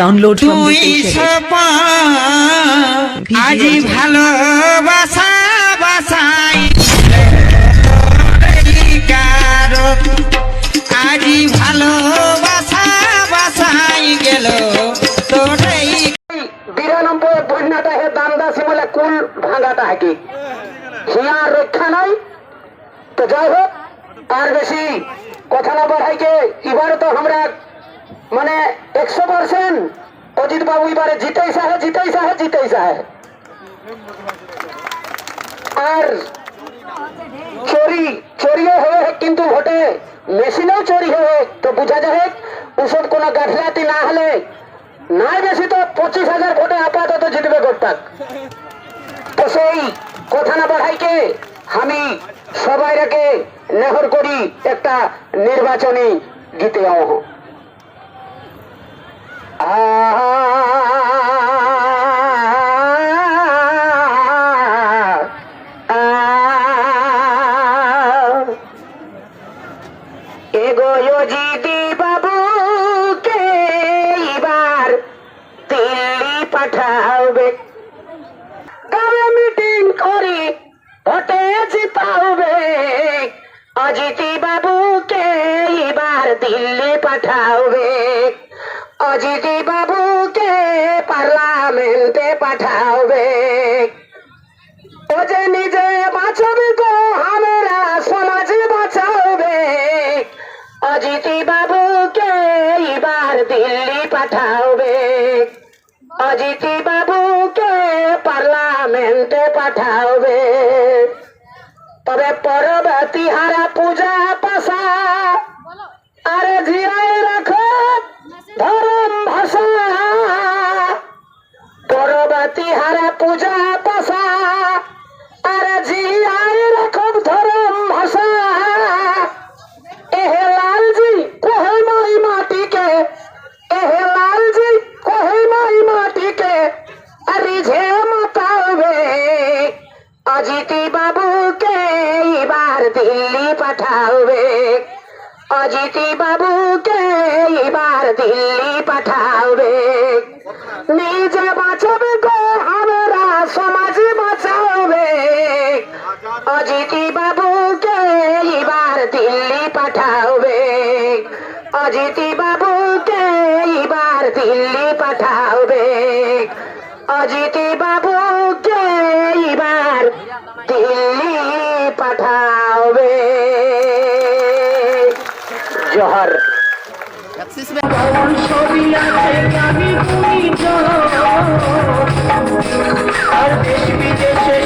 Download from তুই Vikesh আজি ভালোবাসা বাসাই। কারও আজি ভালোবাসা বাসাই গেল। তোরাই বিরানব্বই বন্যাটা হে বলে কুল ভাঙাটা কি? হিয়ার রক্ষা নাই। তো যাই হোক আর বেশি কথা না বাড়াইকে এবারে তো আমরা মানে একশো পার্সেন্ট অজিত বাবু এবারে জিতেই সাহে জিতেই সাহে জিতেই সাহে আর চোরি, চোরিও হয়ে কিন্তু ভোটে, মেশিনেও চোরি হয়ে তো বোঝা যায় ওসব কোনো গাফিলাতি না হলে নাই বেশি তো পঁচিশ হাজার ভোটে আপাতত জিতবে গোটাক তো সেই কথা না বাড়াইকে আমি সবাই রেখে নেহর করি একটা নির্বাচনী গীতে আহ এগোয় জিদি বাবুকে এবার দিল্লি পাঠাবে? গ্রামে মিটিং করে ভোটে জিতাবে অজিতি বাবুকে এবার দিল্লি পাঠাবে? অজিতি বাবুকে পার্লামেন্টে পাঠাবে। ও যে নিজে বাঁচবে গো, আমরা সমাজ বাঁচাবে। অজিতি বাবুকে এবার দিল্লি পাঠাবে। অজিতি বাবুকে পার্লামেন্টে পাঠাবে। তবে পরবর্তী হারা পূজা পাশা, আরে জিরাই অজিতি বাবুকে এবার দিল্লি পাঠাবে। অজিতি বাবুকে এবার দিল্লি পাঠাবে। নিজে বাঁচবে গো আমরা সমাজ বাঁচাবে। অজিতি বাবুকে এবার দিল্লি পাঠাবে। অজিতি বাবুকে এবার দিল্লি পাঠাবে। অজিতি এবার দিল্লি পাঠাবে। জহর। আর দেশ বিদেশে